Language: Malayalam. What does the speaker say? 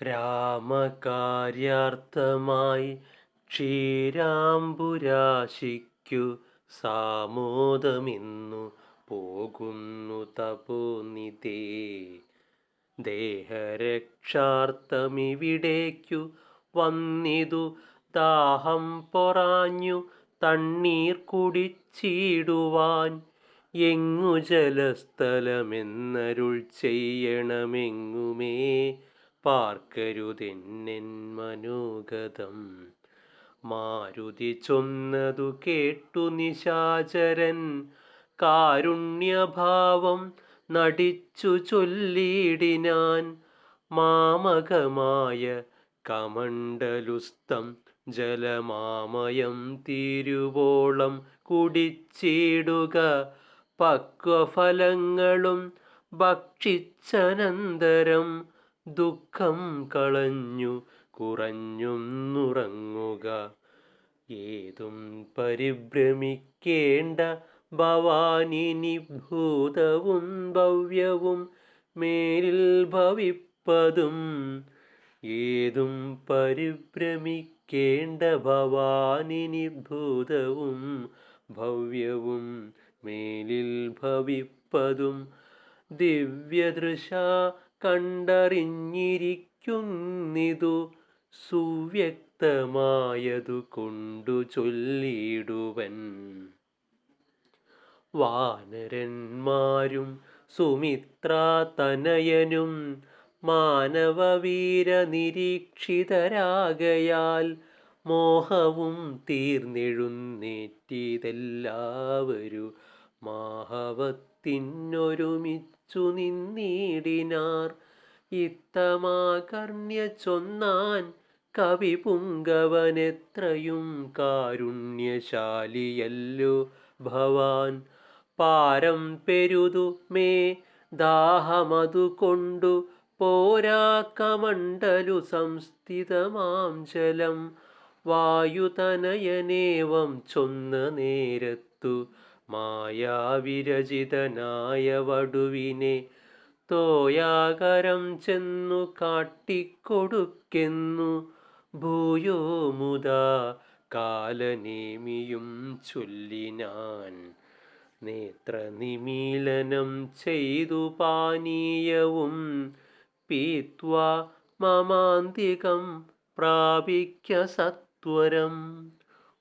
രാമകാര്യാർത്ഥമായി ക്ഷീരാംബുരാശിക്കു സാമോദമിന്നു പോകുന്നു തപോനിതേ ദേഹരക്ഷാർത്ഥമിവിടേക്കു വന്നിതു ദാഹം പൊറാഞ്ഞു തണ്ണീർ കുടിച്ചിടുവാൻ എങ്ങു ജലസ്ഥലമെന്നരുൾ ചെയ്യണമെങ്ങുമേ? പാർക്കരുതെന്നെൻ മനോഗതം. മാരുതി ചൊന്നതു കേട്ടു നിശാചരൻ. കാരുണ്യഭാവം നടിച്ചു ചൊല്ലിയിടിനാൻ മാമകമായ കമണ്ടലുസ്തം ജലമാമയം തീരുവോളം കുടിച്ചിടുക. പക്വഫലങ്ങളും ഭക്ഷിച്ചനന്തരം ദുഃഖം കളഞ്ഞു കുറഞ്ഞുന്നുറങ്ങുക. ഏതും പരിഭ്രമിക്കേണ്ട ഭവാനിനി ഭൂതവും ഭവ്യവും മേലിൽ ഭവിപ്പതും. ഏതും പരിഭ്രമിക്കേണ്ട ഭവാനിനി ഭൂതവും ഭവ്യവും മേലിൽ ഭവിപ്പതും. ദിവ്യദൃശ കണ്ടറിഞ്ഞിരിക്കുന്നിതു. സുവ്യക്തമായതു കൊണ്ടു ചൊല്ലിടുവൻ. വാനരന്മാരും സുമിത്രാതനയനും മാനവവീര നിരീക്ഷിതരാകയാൽ മോഹവും തീർന്നെഴുന്നേറ്റിതെല്ലാവരും മാഹവത്തിനൊരുമിച്ചു നിന്നീടിനാർ. ഇത്തമാകർണ്യ ചൊന്നാൻ കവി പുങ്കവനെത്രയും കാരുണ്യശാലിയല്ലോ ഭവാൻ. പാരം പെരുതു മേ ദാഹമതു കൊണ്ടു പോരാക്കമണ്ഡലു സംസ്ഥിതമാം ജലം. വായുതനയനേവം ചൊന്ന നേരത്തു മായാവിരചിതനായ വടുവിനെ തോയാകരം ചെന്നു കാട്ടിക്കൊടുക്കെന്നു. ഭൂയോ മുതാ കാലനേമിയും ചൊല്ലിനാൻ നേത്രനിമീലനം ചെയ്തു പാനീയവും പീത്വ മമാന്തികം പ്രാപിക്ക സത്വരം.